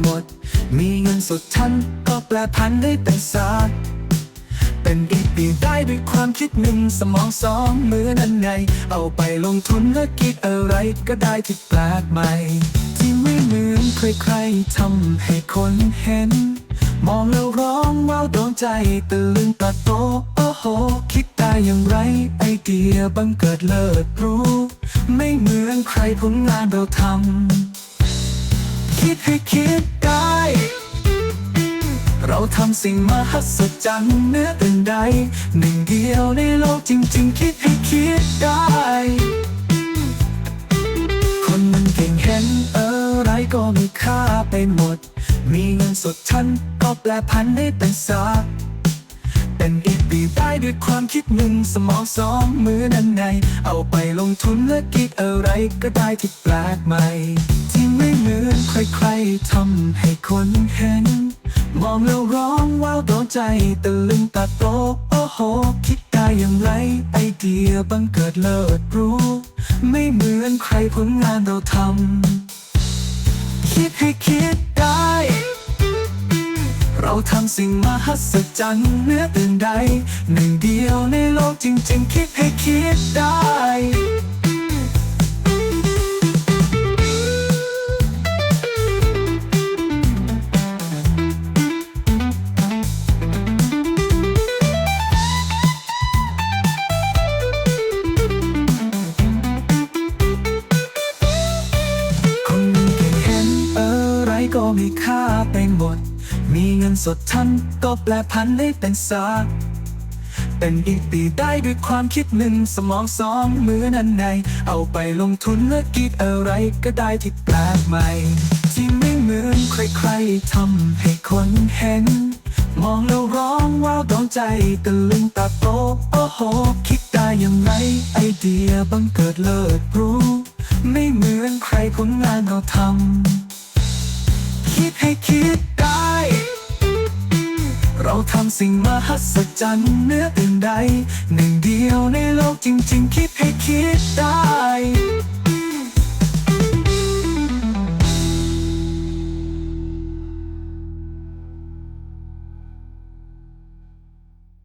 หมด มีเงินสดทันก็แปลพันได้เป็นศาสตร์เป็นอีกปีได้ด้วยความคิดหนึ่งสมองสองมือนั่นไง เอาไปลงทุนและคิดอะไรก็ได้ที่แปลกใหม่ ที่ไม่เหมือนใครๆทำให้คนเห็น มองแล้วร้องว้าวโดนใจตื่นตาโตโอ้โห คิดได้อย่างไร ไอเดียบังเกิดเลิศรู้ ไม่เหมือนใครผลงานเราทำ คิดให้คิดได้ เราทำสิ่งมหัศจรรย์เนื้อตื่นใด หนึ่งเดียวในโลกจริง ๆ คิดให้คิดได้ คนมันเก่งเห็นอะไรก็มีค่าไปหมด มีเงินสดทันก็แปลพันให้เป็นศาสตร์เป็นอีกปีได้ด้วยความคิดหนึ่งสมองสองมือนั่นไงเอาไปลงทุนและคิดอะไรก็ได้ที่แปลกใหม่ เหมือนใครๆทำให้คนเห็น มองแล้วร้องว้าวโดนใจตะลึงตาโตโอ้โห คิดได้อย่างไร ไอเดียบังเกิดเลิศรู้ ไม่เหมือนใครผลงานเราทำคิดให้คิดได้ เราทำสิ่งมหัศจรรย์เนื้อตื่นใด หนึ่งเดียวในโลกจริงๆ คิดให้คิดได้ มีค่าไปหมด มีเงินสดทันก็แปลพันได้เป็นศาเป็นอีกปีได้ด้วยความคิดหนึ่งสมองสองมือนั่นไงเอาไปลงทุนและคิดอะไรก็ได้ที่แปลกใหม่ ที่ไม่เหมือนใครๆทำให้คนเห็น มองแล้วร้องว้าวโดนใจตะลึงตาโตโอ้โห คิดได้อย่างไรไอเดียบังเกิดเลิศรู้ ไม่เหมือนใครผลงานเราทำ สิ่งมหัศจรรย์เนื้อตื่นใด หนึ่งเดียวในโลกจริงๆ คิดให้คิดได้